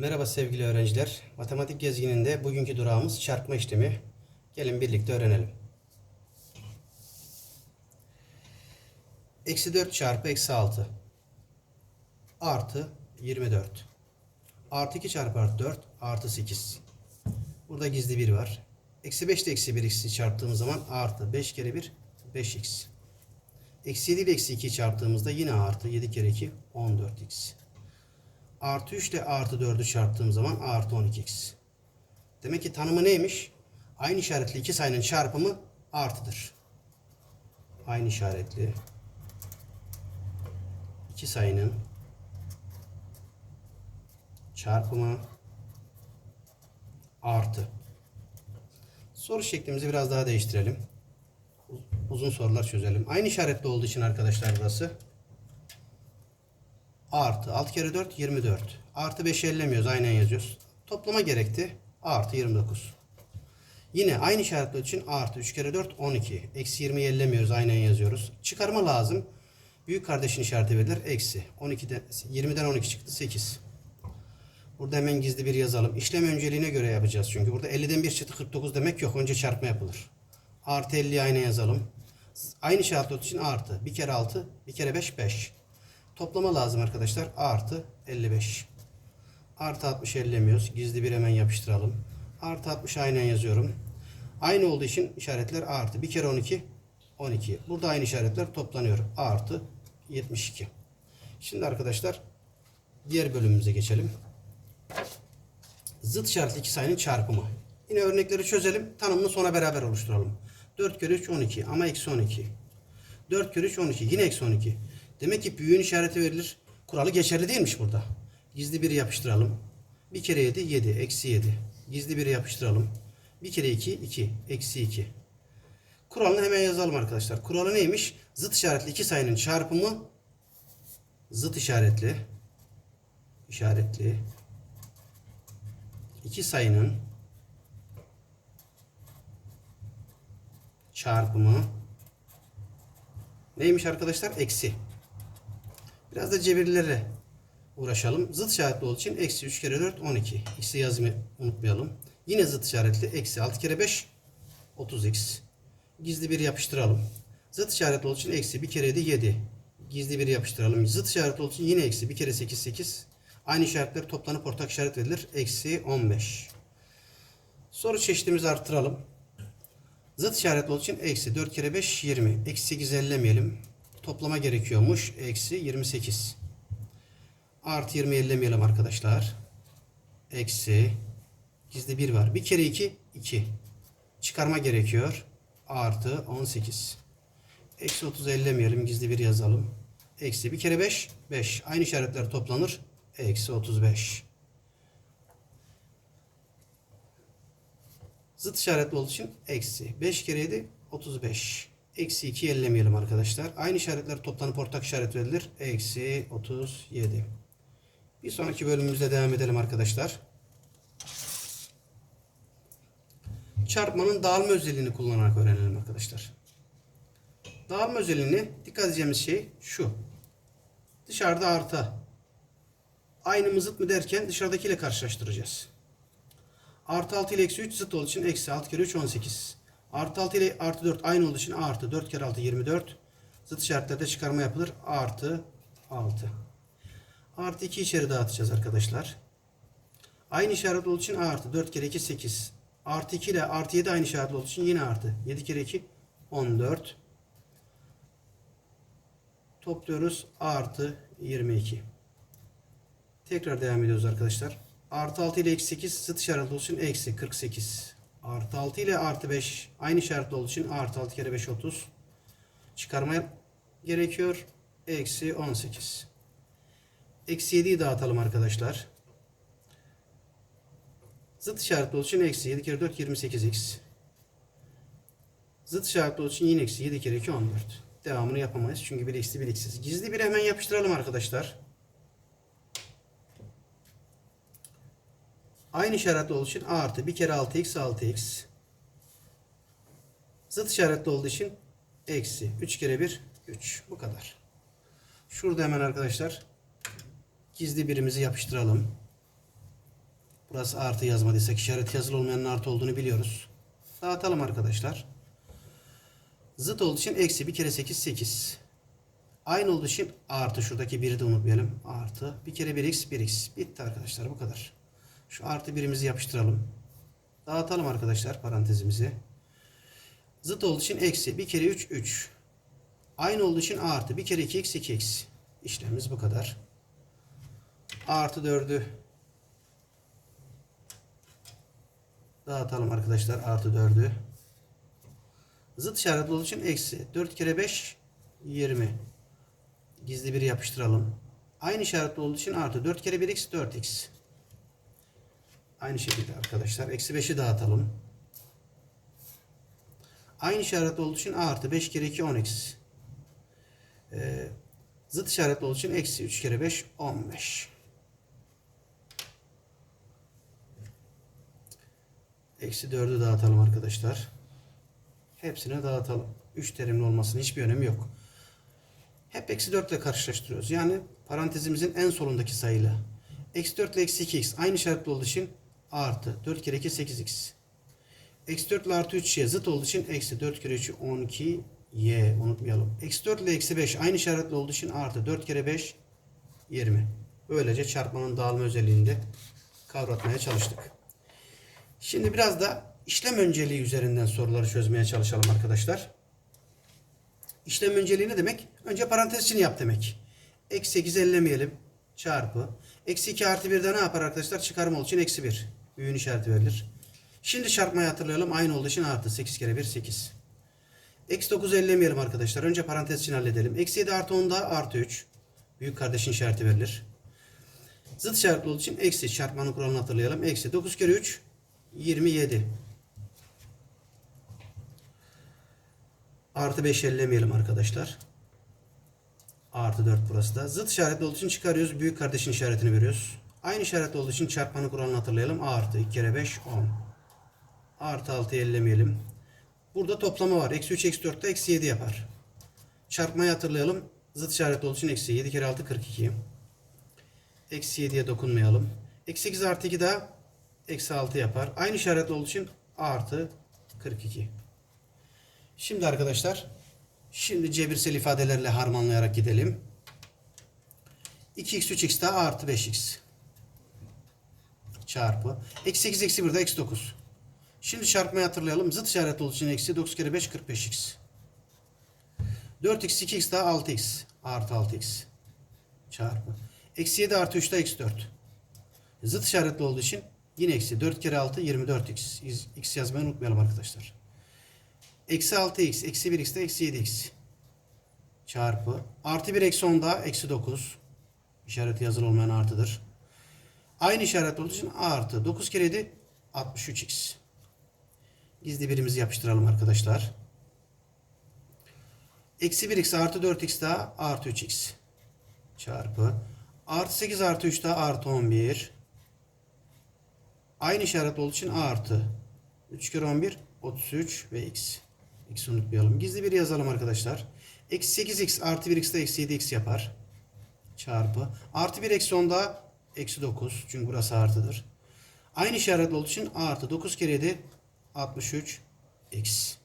Merhaba sevgili öğrenciler. Matematik gezgininde bugünkü durağımız çarpma işlemi. Gelin birlikte öğrenelim. Eksi 4 çarpı eksi 6 artı 24 artı 2 çarpı artı 4 artı 8. Burada gizli 1 var. Eksi 5 ile eksi 1 x'i çarptığımız zaman artı 5 kere 1 5x. Eksi 7 ile eksi 2'yi çarptığımızda yine artı 7 kere 2 14x. Artı 3 ile artı 4'ü çarptığım zaman artı 12x. Demek ki tanımı neymiş? Aynı işaretli iki sayının çarpımı artıdır. Aynı işaretli iki sayının çarpımı artı. Soru şeklimizi biraz daha değiştirelim. Uzun sorular çözelim. Aynı işaretli olduğu için arkadaşlar burası artı 6 kere 4 24 artı 5'i ellemiyoruz aynen yazıyoruz. Toplama gerekti. Artı 29 yine aynı işaretli için artı 3 kere 4 12 eksi 20'yi ellemiyoruz aynen yazıyoruz. Çıkarma lazım. Büyük kardeşin işareti verilir eksi. 12'den 20'den 12 çıktı 8 burada hemen gizli bir yazalım. İşlem önceliğine göre yapacağız çünkü. Burada 50'den 1 çıktı 49 demek yok. Önce çarpma yapılır. Artı 50'yi aynen yazalım. Aynı işaretli için artı. 1 kere 6 1 kere 5 5 Toplama lazım arkadaşlar. Artı 55. Artı 60 ellemiyoruz. Gizli bir hemen yapıştıralım. Artı 60 aynen yazıyorum. Aynı olduğu için işaretler artı. Bir kere 12 12. Burada aynı işaretler toplanıyor. Artı 72. Şimdi arkadaşlar diğer bölümümüze geçelim. Zıt işaretli iki sayının çarpımı. Yine örnekleri çözelim. Tanımını sonra beraber oluşturalım. 4 kere 3 12 ama eksi 12. 4 kere 3 12 yine eksi 12. Demek ki büyüğün işareti verilir. Kuralı geçerli değilmiş burada. Gizli biri yapıştıralım. Bir kere 7 7 eksi 7. Gizli biri yapıştıralım. Bir kere 2 2 eksi 2. Kuralını hemen yazalım arkadaşlar. Kuralı neymiş? Zıt işaretli iki sayının çarpımı zıt işaretli işaretli iki sayının çarpımı neymiş arkadaşlar? Eksi. Biraz da cebirlere uğraşalım. Zıt işaretli olduğu için eksi 3 kere 4 12. X'i yazmayı unutmayalım. Yine zıt işaretli eksi 6 kere 5 30x. Gizli bir yapıştıralım. Zıt işaretli olduğu için eksi 1 kere 7 7. Gizli bir yapıştıralım. Zıt işaretli olduğu için yine eksi 1 kere 8 8. Aynı işaretler toplanıp ortak işaret verilir. Eksi 15. Soru çeşitimizi arttıralım. Zıt işaretli olduğu için eksi 4 kere 5 20. Eksi 8 ellemeyelim. Toplama gerekiyormuş. Eksi 28. Artı 20 ellemeyelim arkadaşlar. Eksi. Gizli 1 var. Bir kere 2 2. Çıkarma gerekiyor. Artı 18. Eksi 30 ellemeyelim. Gizli 1 yazalım. Eksi bir kere 5 5. Aynı işaretler toplanır. Eksi 35. Zıt işaretli olduğu için eksi. 5 kere 7 35. Eksi 2 ellemeyelim arkadaşlar. Aynı işaretler toplanıp ortak işaret verilir. Eksi 37. Bir sonraki bölümümüzde devam edelim arkadaşlar. Çarpmanın dağılma özelliğini kullanarak öğrenelim arkadaşlar. Dağılma özelliğini dikkat edeceğimiz şey şu. Dışarıda artı. Aynı mı zıt mı derken dışarıdakiyle karşılaştıracağız. Artı 6 ile eksi 3 zıt olduğu için eksi 6 kere 3 18. Artı 6 ile artı 4 aynı olduğu için artı 4 kere 6 24. Zıt işaretlerde çıkarma yapılır. Artı 6. Artı 2 içeri dağıtacağız arkadaşlar. Aynı işaret olduğu için artı 4 kere 2 8. Artı 2 ile artı 7 aynı işaretli olduğu için yine artı. 7 kere 2 14. Topluyoruz. Artı 22. Tekrar devam ediyoruz arkadaşlar. Artı 6 ile eksi 8 zıt işaretli olduğu için eksi 48. Artı 6 ile artı 5 aynı işaretli olduğu için artı 6 kere 5 30. Çıkarmaya gerekiyor. Eksi 18. Eksi 7'yi dağıtalım arkadaşlar. Zıt işaretli olduğu için eksi 7 kere 4 28x. Zıt işaretli olduğu için yine eksi 7 kere 2 14. Devamını yapamayız çünkü bir eksi bir eksiz. Gizli bir hemen yapıştıralım arkadaşlar. Aynı işaretli olduğu için artı 1 kere 6x 6x. Zıt işaretli olduğu için eksi 3 kere 1 3. Bu kadar. Şurada hemen arkadaşlar gizli birimizi yapıştıralım. Burası artı yazmadıysak işaret yazılı olmayanın artı olduğunu biliyoruz. Dağıtalım arkadaşlar. Zıt olduğu için eksi bir kere 8 8. Aynı olduğu için artı şuradaki biri de unutmayalım. Artı bir kere 1x 1x. Bitti arkadaşlar bu kadar. Şu artı birimizi yapıştıralım. Dağıtalım arkadaşlar parantezimizi. Zıt olduğu için eksi bir kere 3 3. Aynı olduğu için artı bir kere 2x 2x. İşlemimiz bu kadar. Artı 4'ü dağıtalım arkadaşlar. Artı 4'ü. Zıt işaretli olduğu için eksi. 4 kere 5 20. Gizli bir yapıştıralım. Aynı işaretli olduğu için artı. 4 kere 1x 4x. Aynı şekilde arkadaşlar. Eksi 5'i dağıtalım. Aynı işaretli olduğu için artı. 5 kere 2 10x. Ee, zıt işaretli olduğu için eksi 3 kere 5 15. Eksi 4'ü dağıtalım arkadaşlar. Hepsine dağıtalım. 3 terimli olmasının hiçbir önemi yok. Hep eksi 4 ile karşılaştırıyoruz. Yani parantezimizin en solundaki sayıyla. Eksi 4 ile eksi 2x aynı işaretli olduğu için artı. 4 kere 2 8x. Eksi 4 ile artı 3y zıt olduğu için eksi 4 kere 3 12 y unutmayalım. Eksi 4 ile eksi 5 aynı işaretli olduğu için artı 4 kere 5 20. Böylece çarpmanın dağılma özelliğini de kavratmaya çalıştık. Şimdi biraz da işlem önceliği üzerinden soruları çözmeye çalışalım arkadaşlar. İşlem önceliği ne demek? Önce parantez içini yap demek. Eksi 8 ellemeyelim. Çarpı. Eksi 2 artı 1'de ne yapar arkadaşlar? Çıkarım olduğu için eksi 1. Büyüğün işareti verilir. Şimdi çarpmayı hatırlayalım. Aynı olduğu için artı. 8 kere 1 8. Eksi 9 ellemeyelim arkadaşlar. Önce parantez için halledelim. Eksi 7 artı 10 da artı 3. Büyük kardeşin işareti verilir. Zıt işaretli olduğu için eksi çarpmanın kuralını hatırlayalım. Eksi 9 kere 3 27. Artı 5 ellemeyelim arkadaşlar. Artı 4 burası da. Zıt işaretli olduğu için çıkarıyoruz. Büyük kardeşin işaretini veriyoruz. Aynı işaretli olduğu için çarpmanın kuralını hatırlayalım. A artı 2 kere 5 10. Artı 6 ellemeyelim. Burada toplama var. Eksi 3 eksi 4 de eksi 7 yapar. Çarpmayı hatırlayalım. Zıt işaretli olduğu için eksi 7 kere 6 42. Eksi 7'ye dokunmayalım. Eksi 8 artı 2 daha eksi 6 yapar. Aynı işaretli olduğu için artı 42. Şimdi arkadaşlar şimdi cebirsel ifadelerle harmanlayarak gidelim. 2x 3x daha artı 5x çarpı. Eksi 8 eksi 1 de eksi 9. Şimdi çarpmayı hatırlayalım. Zıt işaretli olduğu için eksi 9 kere 5 45x. 4x 2x daha 6x artı 6x çarpı. Eksi 7 artı 3 de eksi 4. Zıt işaretli olduğu için yine eksi 4 kere 6 24x. X yazmayı unutmayalım arkadaşlar. Eksi 6x, eksi 1x de eksi 7x. Çarpı. Artı 1 eksi 10 daha eksi 9. İşareti yazılı olmayan artıdır. Aynı işaret olduğu için artı. 9 kere 7 63x. Gizli birimizi yapıştıralım arkadaşlar. Eksi 1x artı 4x daha artı 3x. Çarpı. Artı 8 artı 3 daha artı 11. Aynı işaret olduğu için A artı. 3 kere 11 33 ve x. X unutmayalım. Gizli bir yazalım arkadaşlar. Eksi 8x artı 1x de eksi 7x yapar. Çarpı. Artı 1 eksi 10 da eksi 9. Çünkü burası artıdır. Aynı işaretli olduğu için A artı 9 kere 7 63 x.